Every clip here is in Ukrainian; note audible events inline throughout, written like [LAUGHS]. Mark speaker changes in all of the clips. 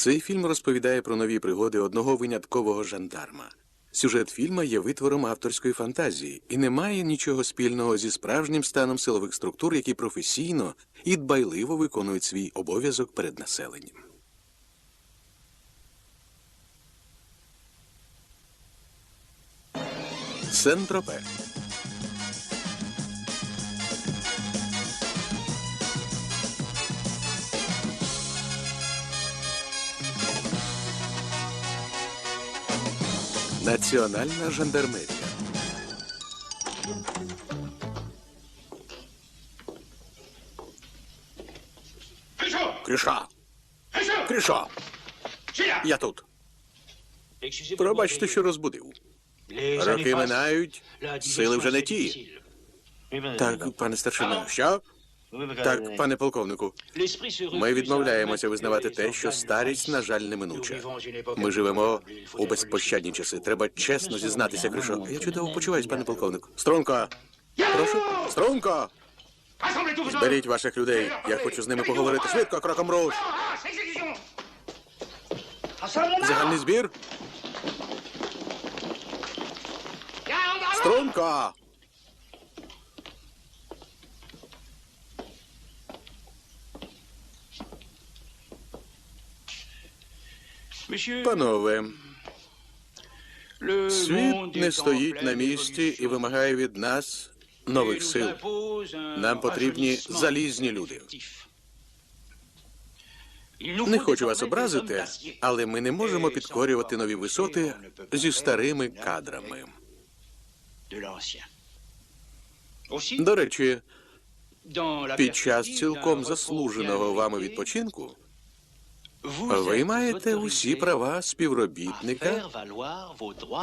Speaker 1: Цей фільм розповідає про нові пригоди одного виняткового жандарма. Сюжет фільма є витвором авторської фантазії і не має нічого спільного зі справжнім станом силових структур, які професійно і дбайливо виконують свій обов'язок перед населенням. Сентропе. Національна жандармерія. Кріша! Кріша! Я тут. Пробачте, що розбудив. Роки минають, сили вже не ті. Так, пане старшина, що? Так, пане полковнику, ми відмовляємося визнавати те, що старість, на жаль, неминуча. Ми живемо у безпощадні часи. Треба чесно зізнатися, Кришо. Я чудово почуваюсь, пане полковнику. Струнко! Прошу, Струнко! Зберіть ваших людей. Я хочу з ними поговорити. Швидко, кроком руш. Загальний збір. Струнко! Панове, світ не стоїть на місці і вимагає від нас нових сил. Нам потрібні залізні люди. Не хочу вас образити, але ми не можемо підкорювати нові висоти зі старими кадрами. До речі, під час цілком заслуженого вами відпочинку ви маєте усі права співробітника,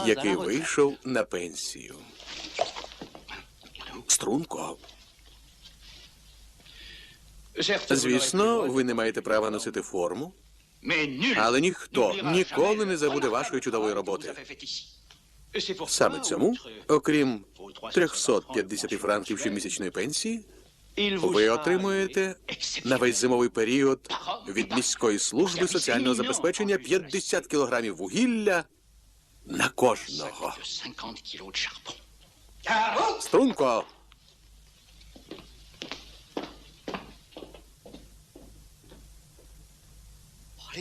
Speaker 1: який вийшов на пенсію. Струнко. Звісно, ви не маєте права носити форму, але ніхто ніколи не забуде вашої чудової роботи. Саме цьому, окрім 350 франків щомісячної пенсії, ви отримуєте на весь зимовий період від міської служби соціального забезпечення 50 кілограмів вугілля на кожного. Струнко!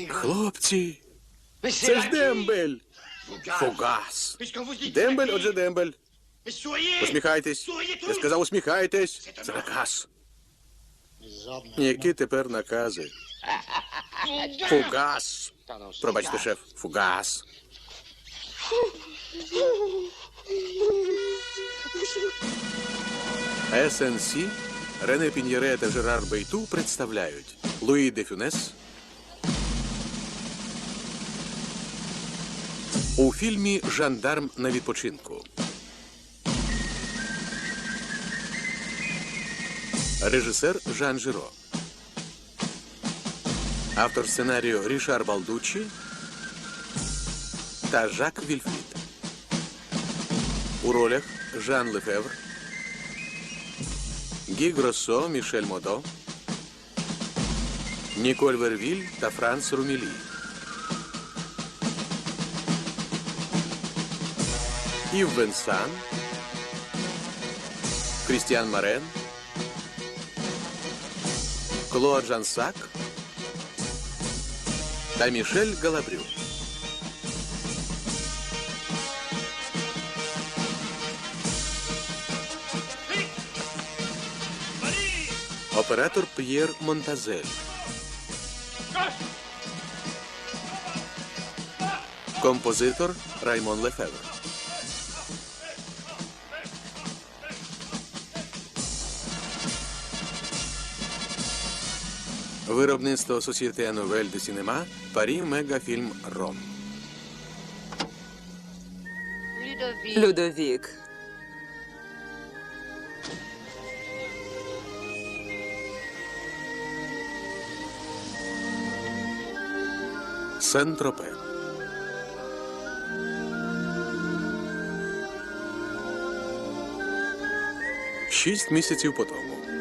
Speaker 1: Хлопці, це ж дембель! Фугас! Дембель, отже, дембель. Усміхайтесь. Я сказав, усміхайтесь. Це наказ. Які тепер накази? [LAUGHS] Фугас. Пробачте, шеф, фугас. СНС, Рене Піньєре та Жерар Бейту представляють Луї де Фюнес у фільмі Жандарм на відпочинку. Режисер Жан Жиро. Автор сценарію Рішар Балдучі та Жак Вільфрід. У ролях Жан Лефевр, Гі Гроссо, Мішель Модо, Ніколь Вервіль та Франц Румілі. Ів Венсан, Крістіан Марен, Клод Жансак та Мішель Галабрю. Оператор П'єр Монтазель. Композитор Раймон Лефевр. Виробництво Société Nouvelle de Cinéma, Парі Мегафільм Ром.
Speaker 2: Людовік.
Speaker 1: Сен-Тропе. Шість місяців по тому.